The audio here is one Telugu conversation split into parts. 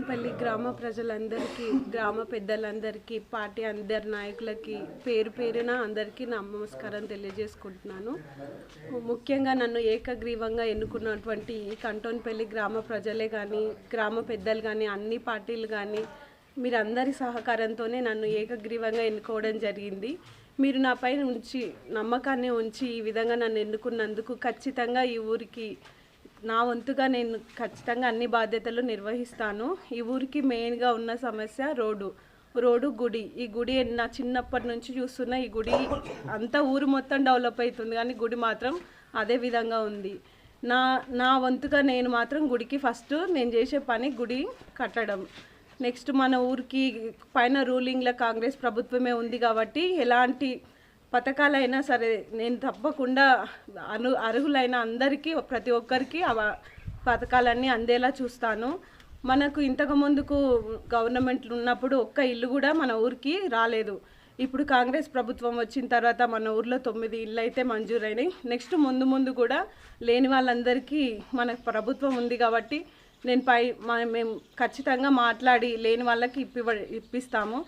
కంటోన్పల్లి గ్రామ ప్రజలందరికీ గ్రామ పెద్దలందరికీ పార్టీ అందరి నాయకులకి పేరు పేరున అందరికీ నా నమస్కారం తెలియజేసుకుంటున్నాను. ముఖ్యంగా నన్ను ఏకగ్రీవంగా ఎన్నుకున్నటువంటి ఈ కంటోన్పల్లి గ్రామ ప్రజలే కానీ గ్రామ పెద్దలు కానీ అన్ని పార్టీలు కానీ మీరందరి సహకారంతోనే నన్ను ఏకగ్రీవంగా ఎన్నుకోవడం జరిగింది. మీరు నాపై ఉంచి నమ్మకాన్ని ఉంచి ఈ విధంగా నన్ను ఎన్నుకున్నందుకు ఖచ్చితంగా ఈ ఊరికి నా వంతుగా నేను ఖచ్చితంగా అన్ని బాధ్యతలు నిర్వహిస్తాను. ఈ ఊరికి మెయిన్గా ఉన్న సమస్య రోడ్డు రోడ్డు గుడి. ఈ గుడి నా చిన్నప్పటి నుంచి చూస్తున్న ఈ గుడి అంతా ఊరు మొత్తం డెవలప్ అవుతుంది కానీ గుడి మాత్రం అదే విధంగా ఉంది. నా నా వంతుగా నేను మాత్రం గుడికి ఫస్ట్ నేను చేసే పని గుడి కట్టడం. నెక్స్ట్ మన ఊరికి పైన రూలింగ్లో కాంగ్రెస్ ప్రభుత్వమే ఉంది కాబట్టి ఎలాంటి పథకాలైనా సరే నేను తప్పకుండా అను అర్హులైన అందరికీ ప్రతి ఒక్కరికి ఆ పథకాలన్నీ అందేలా చూస్తాను. మనకు ఇంతకు ముందుకు గవర్నమెంట్ ఉన్నప్పుడు ఒక్క ఇల్లు కూడా మన ఊరికి రాలేదు. ఇప్పుడు కాంగ్రెస్ ప్రభుత్వం వచ్చిన తర్వాత మన ఊర్లో తొమ్మిది ఇళ్ళు అయితే మంజూరైనాయి. నెక్స్ట్ ముందు ముందు కూడా లేని వాళ్ళందరికీ మన ప్రభుత్వం ఉంది కాబట్టి నేను పై మేము ఖచ్చితంగా మాట్లాడి లేని వాళ్ళకి ఇప్పి ఇప్పిస్తాము.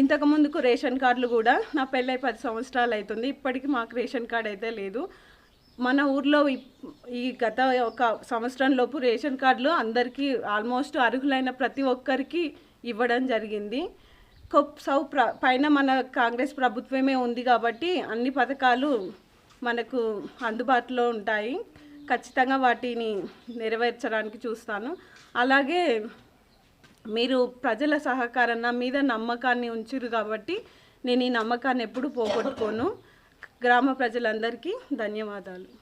ఇంతకు ముందుకు రేషన్ కార్డులు కూడా నా పెళ్ళై పది సంవత్సరాలు అవుతుంది ఇప్పటికీ మాకు రేషన్ కార్డు అయితే లేదు. మన ఊర్లో ఈ గత ఒక సంవత్సరం లోపు రేషన్ కార్డులు అందరికీ ఆల్మోస్ట్ అర్హులైన ప్రతి ఒక్కరికి ఇవ్వడం జరిగింది. కొప్ సౌ ప్ర పైన మన కాంగ్రెస్ ప్రభుత్వమే ఉంది కాబట్టి అన్ని పథకాలు మనకు అందుబాటులో ఉంటాయి. ఖచ్చితంగా వాటిని నెరవేర్చడానికి చూస్తాను. అలాగే మీరు ప్రజల సహకారం నా మీద నమ్మకాన్ని ఉంచురు కాబట్టి నేను ఈ నమ్మకాన్ని ఎప్పుడు పోగొట్టుకోను. గ్రామ ప్రజలందరికీ ధన్యవాదాలు.